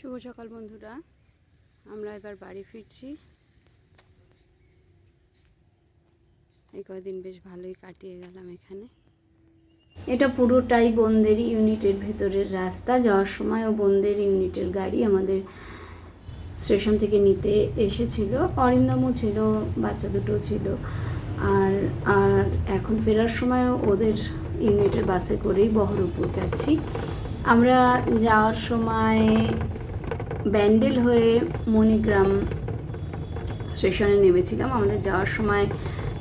শুভ সকাল বন্ধুরা। আমরা এবার বাড়ি ফিরছি। এই কয়দিন বেশ ভালোই কাটিয়ে গেলাম এখানে। এটা পুরোটাই বন্দের ইউনিটের ভেতরের রাস্তা। যাওয়ার সময়ও বন্দের ইউনিটের গাড়ি আমাদের স্টেশন থেকে নিতে এসেছিল। অরিন্দমও ছিল, বাচ্চা দুটো ছিল। আর আর এখন ফেরার সময়ও ওদের ইউনিটের বাসে করেই বহরমপুর যাচ্ছি। আমরা যাওয়ার সময় ব্যান্ডেল হয়ে মণিগ্রাম স্টেশনে নেমেছিলাম। আমাদের যাওয়ার সময়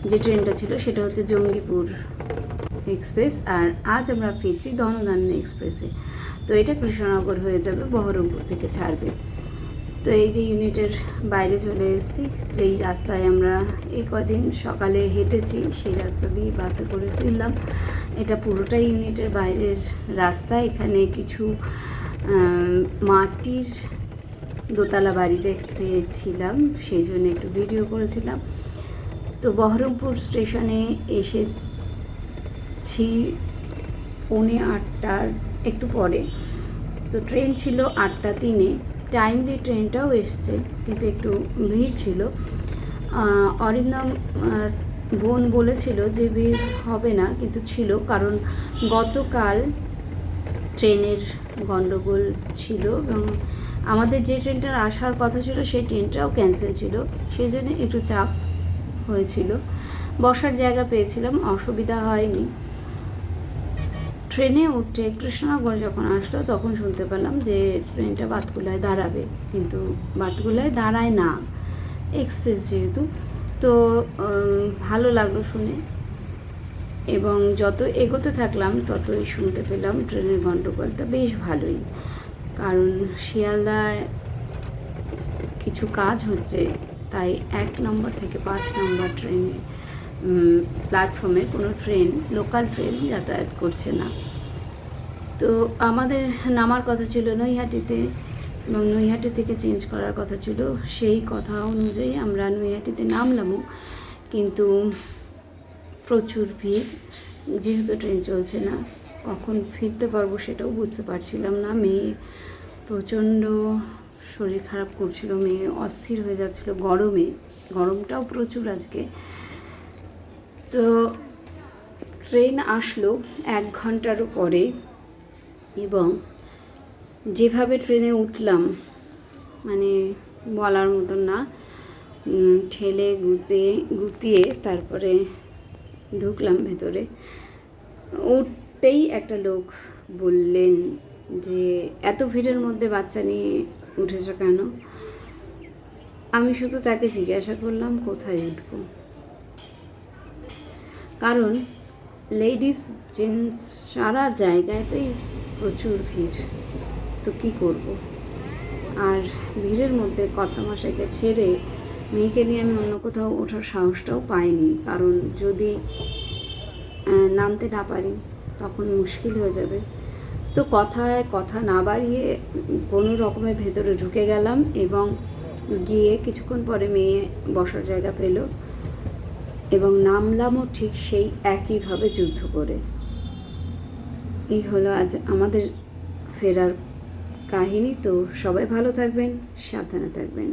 যে ট্রেনটা ছিল সেটা হচ্ছে জঙ্গিপুর এক্সপ্রেস আর আজ আমরা ফিরছি ধনধান্য এক্সপ্রেসে। তো এটা কৃষ্ণনগর হয়ে যাবে, বহরমপুর থেকে ছাড়বে। তো এই যে ইউনিটের বাইরে চলে এসেছি, যেই রাস্তায় আমরা এই কদিন সকালে হেঁটেছি, সেই রাস্তা দিয়ে বাসে করে ফিরলাম। এটা পুরোটাই ইউনিটের বাইরের রাস্তা। এখানে কিছু মাটির দোতলা বাড়ি দেখেছিলাম সেই জন্য একটু ভিডিও করেছিলাম। তো বহরমপুর স্টেশনে এসেছি পৌনে আটটার একটু পরে। তো ট্রেন ছিল আটটা তিনে। টাইমলি ট্রেনটাও এসছে, কিন্তু একটু ভিড় ছিল। অরিন্দম বোন বলেছিল যে ভিড় হবে না, কিন্তু ছিল, কারণ গতকাল ট্রেনের গণ্ডগোল ছিল এবং আমাদের যে ট্রেনটার আসার কথা ছিল, সেই ট্রেনটাও ক্যান্সেল ছিল। সেই জন্য একটু চাপ হয়েছিল। বসার জায়গা পেয়েছিলাম, অসুবিধা হয়নি। ট্রেনে উঠে কৃষ্ণনগর যখন আসলো, তখন শুনতে পেলাম যে ট্রেনটা বাতকুলায় দাঁড়াবে। কিন্তু বাতকুলায় দাঁড়ায় না। এক্সপ্রেস যেহেতু, তো ভালো লাগল শুনে। এবং যত এগোতে থাকলাম, ততই শুনতে পেলাম ট্রেনের গণ্ডগোলটা বেশ ভালোই। কারণ শিয়ালদায় কিছু কাজ হচ্ছে, তাই এক নম্বর থেকে পাঁচ নম্বর ট্রেনে প্ল্যাটফর্মে কোনো ট্রেন লোকাল ট্রেন যাতায়াত করছে না। তো আমাদের নামার কথা ছিল নৈহাটিতে এবং নৈহাটি থেকে চেঞ্জ করার কথা ছিল, সেই কথা অনুযায়ী আমরা নৈহাটিতে নামলামও। কিন্তু প্রচুর ভিড়, যেহেতু ট্রেন চলছে না। কখন ফিরতে পারব সেটাও বুঝতে পারছিলাম না। মেয়ে প্রচণ্ড শরীর খারাপ করছিল, মেয়ে অস্থির হয়ে যাচ্ছিল, গরমে। গরমটাও প্রচুর আজকে। তো ট্রেন আসলো এক ঘন্টারও পরে এবং যেভাবে ট্রেনে উঠলাম মানে বলার মতন না ঠেলে গুতে, গুতিয়ে তারপরে ঢুকলাম ভেতরে। উঠতেই একটা লোক বললেন যে, এত ভিড়ের মধ্যে বাচ্চা নিয়ে উঠেছ কেন? আমি শুধু তাকে জিজ্ঞাসা করলাম, কোথায় উঠবো? কারণ লেডিস, জেন্টস সারা জায়গাতেই প্রচুর ভিড়। তো কী করব? আর ভিড়ের মধ্যে কর্তামশাইকে ছেড়ে মেয়েকে নিয়ে আমি অন্য কোথাও ওঠার সাহসটাও পাইনি। কারণ যদি নামতে না পারি তখন মুশকিল হয়ে যাবে। তো কথায় কথা না বাড়িয়ে কোনো রকমের ভেতরে ঢুকে গেলাম এবং গিয়ে কিছুক্ষণ পরে মেয়ে বসার জায়গা পেল এবং নামলামও ঠিক সেই একইভাবে যুদ্ধ করে। এই হলো আজ আমাদের ফেরার কাহিনী। তো সবাই ভালো থাকবেন, সাবধানে থাকবেন।